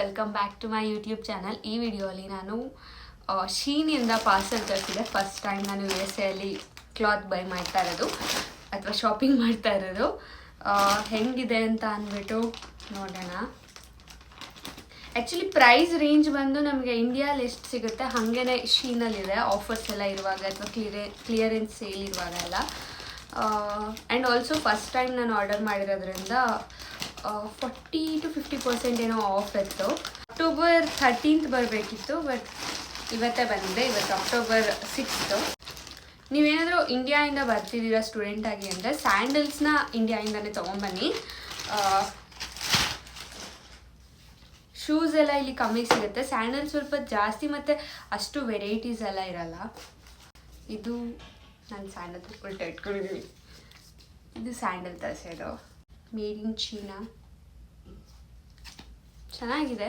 Welcome back to my YouTube channel ಈ ವಿಡಿಯೋಲಿ ನಾನು ಶೀನಿಂದ ಪಾರ್ಸಲ್ ತರಿಸಿದೆ. ಫಸ್ಟ್ ಟೈಮ್ ನಾನು ಯು ಎಸ್ ಎಲ್ಲಿ ಕ್ಲಾತ್ ಬೈ ಮಾಡ್ತಾ ಇರೋದು, ಅಥವಾ ಶಾಪಿಂಗ್ ಮಾಡ್ತಾ ಇರೋದು. ಹೆಂಗಿದೆ ಅಂತ ಅಂದ್ಬಿಟ್ಟು ನೋಡೋಣ. ಆ್ಯಕ್ಚುಲಿ ಪ್ರೈಸ್ ರೇಂಜ್ ಬಂದು ನಮಗೆ ಇಂಡಿಯಾಲಿ ಎಷ್ಟು ಸಿಗುತ್ತೆ? ಹಾಗೇನೆ ಶೀನಲ್ಲಿದೆ ಆಫರ್ಸ್ ಎಲ್ಲ ಇರುವಾಗ ಅಥವಾ ಕ್ಲಿಯರೆ ಕ್ಲಿಯರೆನ್ಸ್ ಸೇಲ್ ಇರುವಾಗ ಎಲ್ಲ. ಆ್ಯಂಡ್ ಆಲ್ಸೋ ಫಸ್ಟ್ ಟೈಮ್ ನಾನು ಆರ್ಡರ್ ಮಾಡಿರೋದ್ರಿಂದ ಫಾರ್ಟಿ ಟು ಫಿಫ್ಟಿ ಪರ್ಸೆಂಟ್ ಏನೋ ಆಫ್ ಇತ್ತು. ಅಕ್ಟೋಬರ್ ಥರ್ಟೀನ್ತ್ ಬರಬೇಕಿತ್ತು ಬಟ್ ಇವತ್ತೇ ಬಂದಿದೆ. ಇವತ್ತು ಅಕ್ಟೋಬರ್ ಸಿಕ್ಸ್ತು ನೀವೇನಾದರೂ ಇಂಡಿಯಾಯಿಂದ ಬರ್ತಿದ್ದೀರಾ ಸ್ಟೂಡೆಂಟ್ ಆಗಿ ಅಂದರೆ ಸ್ಯಾಂಡಲ್ಸ್ನ ಇಂಡಿಯಾಯಿಂದನೇ ತೊಗೊಂಬನ್ನಿ ಶೂಸ್ ಎಲ್ಲ ಇಲ್ಲಿ ಕಮ್ಮಿ ಸಿಗುತ್ತೆ. ಸ್ಯಾಂಡಲ್ ಸ್ವಲ್ಪ ಜಾಸ್ತಿ ಮತ್ತು ಅಷ್ಟು ವೆರೈಟೀಸ್ ಎಲ್ಲ ಇರಲ್ಲ. ಇದು ನಾನು ಸ್ಯಾಂಡಲ್ ಉಲ್ಟ ಇಟ್ಕೊಂಡಿದ್ದೀನಿ ಇದು ಸ್ಯಾಂಡಲ್ ತರಿಸೋದು. ಮೇಡ್ ಇನ್ ಚೀನಾ ಚೆನ್ನಾಗಿದೆ.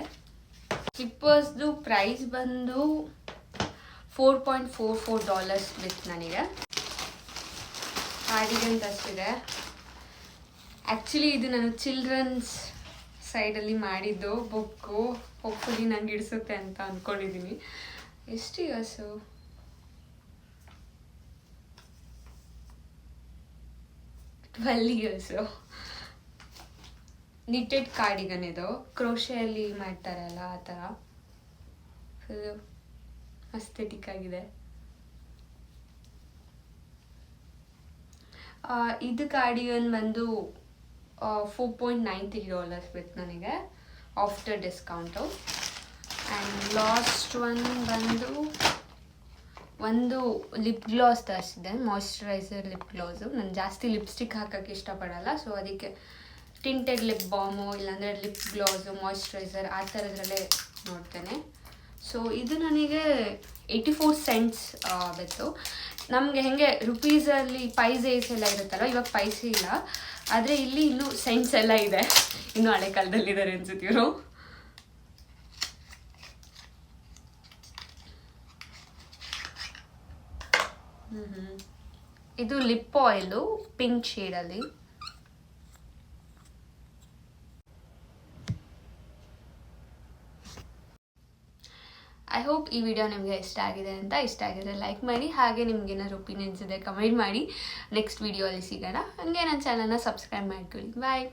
ಸ್ಲಿಪ್ಪರ್ಸ್ದು ಪ್ರೈಸ್ ಬಂದು four point four four dollars ಬಿತ್ತು ನನಗೆ. ಕಾರ್ಡಿಗನ್ ಅಷ್ಟಿದೆ. ಆ್ಯಕ್ಚುಲಿ ಇದು ನಾನು ಚಿಲ್ಡ್ರನ್ಸ್ ಸೈಡಲ್ಲಿ ಮಾಡಿದ್ದು ಬುಕ್ಕು ಹೋಪ್ಫುಲಿ ನಂಗೆ ಇಡಿಸುತ್ತೆ ಅಂತ ಅಂದ್ಕೊಂಡಿದ್ದೀನಿ ಎಷ್ಟು years twelve years knitted cardigan ಇದು ಕ್ರೋಶೆಯಲ್ಲಿ ಮಾಡ್ತಾರಲ್ಲ ಆ ಥರ ಫುಲ್ಲು ಅಸ್ಥೆಟಿಕ್ ಆಗಿದೆ. ಇದು ಕಾರ್ಡಿಗನ್ ಬಂದು ಫೋರ್ ಪಾಯಿಂಟ್ ನೈಂಟಿ ಡಾಲರ್ಸ್ ಬಿತ್ತು ನನಗೆ after discount and last one ಬಂದು, ಒಂದು ಲಿಪ್ ಗ್ಲಾಸ್ ತರಿಸಿದೆ ಮಾಯಿಶ್ಚರೈಸರ್ ಲಿಪ್ ಗ್ಲಾಸು ನಾನು ಜಾಸ್ತಿ ಲಿಪ್ಸ್ಟಿಕ್ ಹಾಕೋಕ್ಕೆ ಇಷ್ಟಪಡಲ್ಲ ಸೊ ಅದಕ್ಕೆ ಟಿಂಟೆಡ್ ಲಿಪ್ ಬಾಮು ಇಲ್ಲಾಂದರೆ ಲಿಪ್ ಗ್ಲಾಸು ಮಾಯ್ಶ್ಚರೈಸರ್ ಆ ಥರದ್ರಲ್ಲೇ ನೋಡ್ತೇನೆ. ಸೊ ಇದು ನನಗೆ ಏಯ್ಟಿ ಫೋರ್ ಸೆಂಟ್ಸ್ ಬಿತ್ತು. ನಮಗೆ ಹೆಂಗೆ ರುಪೀಸಲ್ಲಿ ಪೈಸೇಸ್ ಎಲ್ಲ ಇರುತ್ತಲ್ಲ ಇವಾಗ ಪೈಸೆ ಇಲ್ಲ. ಆದರೆ ಇಲ್ಲಿ ಇನ್ನೂ ಸೆಂಟ್ಸ್ ಎಲ್ಲ ಇದೆ. ಇನ್ನೂ ಹಳೆ ಕಾಲದಲ್ಲಿದ್ದಾರೆ ಅನ್ಸುತ್ತೆ ಇವರು. ಇದು ಲಿಪ್ ಆಯಿಲು ಪಿಂಕ್ ಶೇಡಲ್ಲಿ ಐ ಹೋಪ್ ಈ ವಿಡಿಯೋ ನಿಮಗೆ ಇಷ್ಟ ಆಗಿದೆ ಅಂತ ಇಷ್ಟ ಆಗಿದ್ರೆ ಲೈಕ್ ಮಾಡಿ, ಹಾಗೆ ನಿಮ್ಗೆ ಏನಾದ್ರು ಒಪಿನಿಯನ್ಸ್ ಇದೆ ಕಮೆಂಟ್ ಮಾಡಿ. ನೆಕ್ಸ್ಟ್ ವಿಡಿಯೋ ಅಲ್ಲಿ ಸಿಗೋಣ. ಹಾಗೆ ನನ್ನ ಚಾನಲ್ನ ಸಬ್ಸ್ಕ್ರೈಬ್ ಮಾಡ್ಕೊಳ್ಳಿ. ಬಾಯ್